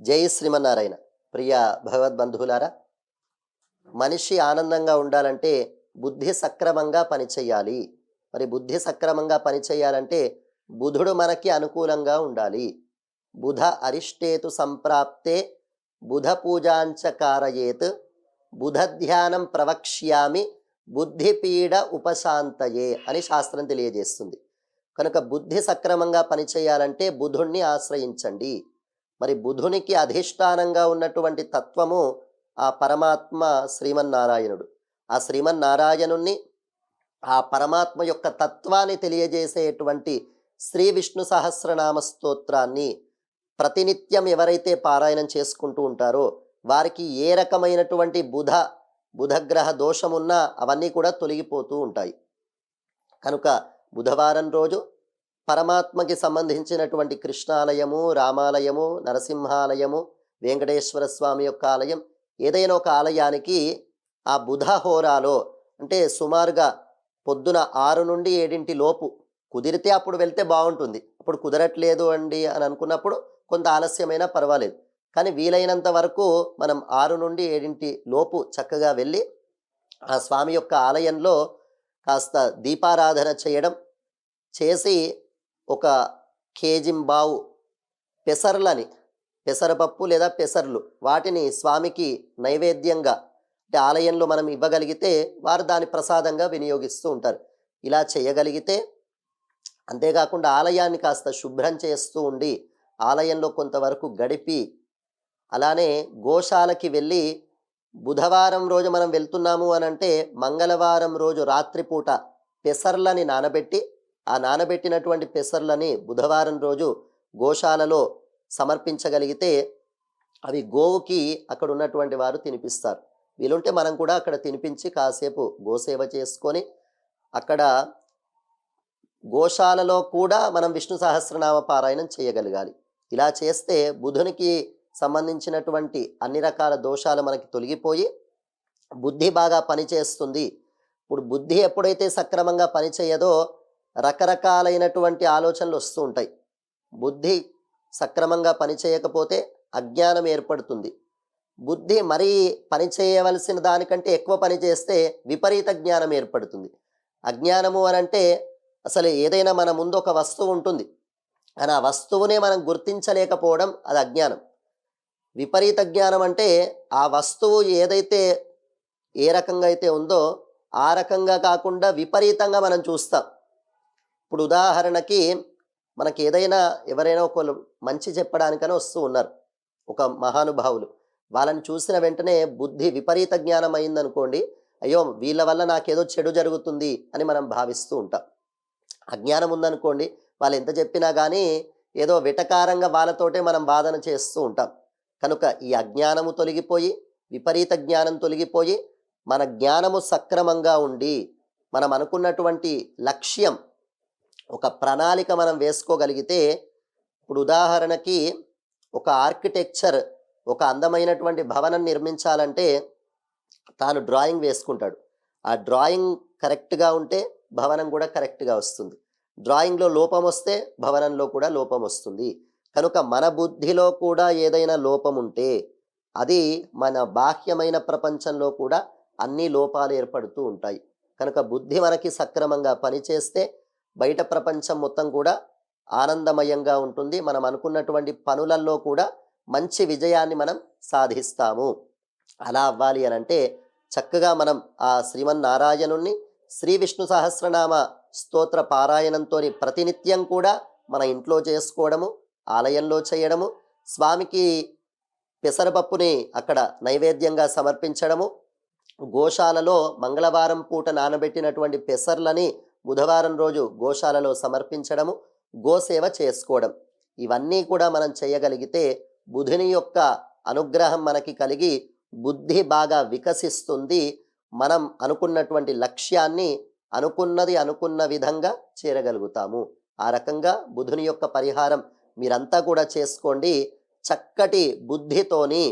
జై శ్రీమన్నారాయణ. ప్రియ భగవద్బంధువులారా మనిషి ఆనందంగా ఉండాలంటే బుద్ధి సక్రమంగా పనిచేయాలి మరి బుద్ధి సక్రమంగా పనిచేయాలంటే బుధుడు మనకి అనుకూలంగా ఉండాలి. బుధ అరిష్టేతు సంప్రాప్తే బుధ పూజాంచకారయేత్ బుధ ధ్యానం ప్రవక్ష్యామి బుద్ధిపీడ ఉపశాంతయే అని శాస్త్రం తెలియజేస్తుంది. కనుక బుద్ధి సక్రమంగా పనిచేయాలంటే బుధుణ్ణి ఆశ్రయించండి. మరి బుధునికి అధిష్టానంగా ఉన్నటువంటి తత్వము ఆ పరమాత్మ శ్రీమన్నారాయణుడు. ఆ శ్రీమన్నారాయణుణ్ణి ఆ పరమాత్మ యొక్క తత్వాన్ని తెలియజేసేటువంటి శ్రీ విష్ణు సహస్రనామ స్తోత్రాన్ని ప్రతినిత్యం ఎవరైతే పారాయణం చేసుకుంటూ ఉంటారో వారికి ఏ రకమైనటువంటి బుధ బుధగ్రహ దోషమున్నా అవన్నీ కూడా తొలగిపోతూ ఉంటాయి. కనుక బుధవారం రోజు పరమాత్మకి సంబంధించినటువంటి కృష్ణాలయము రామాలయము నరసింహాలయము వెంకటేశ్వర స్వామి యొక్క ఆలయం ఏదైనా ఒక ఆలయానికి ఆ బుధ హోరాలో అంటే సుమారుగా పొద్దున ఆరు నుండి ఏడింటి లోపు కుదిరితే అప్పుడు వెళ్తే బాగుంటుంది. అప్పుడు కుదరట్లేదు అండి అని అనుకున్నప్పుడు కొంత ఆలస్యమైనా పర్వాలేదు. కానీ వీలైనంత వరకు మనం ఆరు నుండి ఏడింటి లోపు చక్కగా వెళ్ళి ఆ స్వామి యొక్క ఆలయంలో కాస్త దీపారాధన చేయడం చేసి ఒక కేజింబావు పెసర్లని పెసరపప్పు లేదా పెసర్లు వాటిని స్వామికి నైవేద్యంగా అంటే ఆలయంలో మనం ఇవ్వగలిగితే వారు దాని ప్రసాదంగా వినియోగిస్తూ ఉంటారు. ఇలా చేయగలిగితే అంతేకాకుండా ఆలయాన్ని కాస్త శుభ్రం చేస్తూ ఉండి ఆలయంలో కొంతవరకు గడిపి అలానే గోశాలకి వెళ్ళి బుధవారం రోజు మనం వెళ్తున్నాము అని అంటే మంగళవారం రోజు రాత్రిపూట పెసర్లని నానబెట్టి ఆ నానబెట్టినటువంటి పెసర్లని బుధవారం రోజు గోశాలలో సమర్పించగలిగితే అవి గోవుకి అక్కడ ఉన్నటువంటి వారు తినిపిస్తారు. వీలుంటే మనం కూడా అక్కడ తినిపించి కాసేపు గోసేవ చేసుకొని అక్కడ గోశాలలో కూడా మనం విష్ణు సహస్రనామ పారాయణం చేయగలగాలి. ఇలా చేస్తే బుధునికి సంబంధించినటువంటి అన్ని రకాల దోషాలు మనకి తొలగిపోయి బుద్ధి బాగా పనిచేస్తుంది. ఇప్పుడు బుద్ధి ఎప్పుడైతే సక్రమంగా పనిచేయదో రకరకాలైనటువంటి ఆలోచనలు వస్తూ ఉంటాయి. బుద్ధి సక్రమంగా పనిచేయకపోతే అజ్ఞానం ఏర్పడుతుంది. బుద్ధి మరీ పని చేయవలసిన దానికంటే ఎక్కువ పని చేస్తే విపరీత జ్ఞానం ఏర్పడుతుంది. అజ్ఞానము అని అంటే అసలు ఏదైనా మన ముందు ఒక వస్తువు ఉంటుంది. అని ఆ వస్తువునే మనం గుర్తించలేకపోవడం అది అజ్ఞానం. విపరీత జ్ఞానం అంటే ఆ వస్తువు ఏదైతే ఏ రకంగా అయితే ఉందో ఆ రకంగా కాకుండా విపరీతంగా మనం చూస్తాం. ఇప్పుడు ఉదాహరణకి మనకి ఏదైనా ఎవరైనా ఒకళ్ళు మంచి చెప్పడానికనే వస్తూ ఉన్నారు. ఒక మహానుభావులు. వాళ్ళని చూసిన వెంటనే బుద్ధి విపరీత జ్ఞానం అయిందనుకోండి అయ్యో వీళ్ళ వల్ల నాకేదో చెడు జరుగుతుంది అని మనం భావిస్తూ ఉంటాం. అజ్ఞానం ఉందనుకోండి వాళ్ళు ఎంత చెప్పినా కానీ ఏదో విటకారంగా వాళ్ళతోటే మనం వాదన చేస్తూ ఉంటాం. కనుక ఈ అజ్ఞానము తొలగిపోయి విపరీత జ్ఞానం తొలగిపోయి మన జ్ఞానము సక్రమంగా ఉండి మనం అనుకున్నటువంటి లక్ష్యం ఒక ప్రణాళిక మనం వేసుకోగలిగితే ఇప్పుడు ఉదాహరణకి ఒక ఆర్కిటెక్చర్ ఒక అందమైనటువంటి భవనం నిర్మించాలంటే తాను డ్రాయింగ్ వేసుకుంటాడు. ఆ డ్రాయింగ్ కరెక్ట్గా ఉంటే భవనం కూడా కరెక్ట్గా వస్తుంది. డ్రాయింగ్లో లోపం వస్తే భవనంలో కూడా లోపం వస్తుంది. కనుక మన బుద్ధిలో కూడా ఏదైనా లోపం ఉంటే అది మన బాహ్యమైన ప్రపంచంలో కూడా అన్ని లోపాలు ఏర్పడుతూ ఉంటాయి. కనుక బుద్ధి మనకి సక్రమంగా పనిచేస్తే బయట ప్రపంచం మొత్తం కూడా ఆనందమయంగా ఉంటుంది. మనం అనుకున్నటువంటి పనులలో కూడా మంచి విజయాన్ని మనం సాధిస్తాము. అలా అవ్వాలి అని అంటే చక్కగా మనం ఆ శ్రీమన్నారాయణుణ్ణి శ్రీ విష్ణు సహస్రనామ స్తోత్ర పారాయణంతో ప్రతినిత్యం కూడా మన ఇంట్లో చేసుకోవడము ఆలయంలో చేయడము స్వామికి పెసరపప్పుని అక్కడ నైవేద్యంగా సమర్పించడము గోశాలలో మంగళవారం పూట నానబెట్టినటువంటి పెసర్లని బుధవారం రోజు గోశాలలో సమర్పించడము గోసేవ చేసుకోవడం. ఇవన్నీ కూడా మనం చేయగలిగితే బుధుని యొక్క అనుగ్రహం మనకి కలిగి బుద్ధి బాగా వికసిస్తుంది. మనం అనుకున్నటువంటి లక్ష్యాన్ని అనుకున్నది అనుకున్న విధంగా చేరగలుగుతాము. ఆ రకంగా బుధుని యొక్క పరిహారం మీరంతా కూడా చేసుకోండి. చక్కటి బుద్ధితోని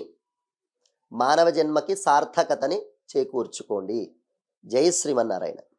మానవ జన్మకి సార్థకతని చేకూర్చుకోండి. జై శ్రీమన్నారాయణ.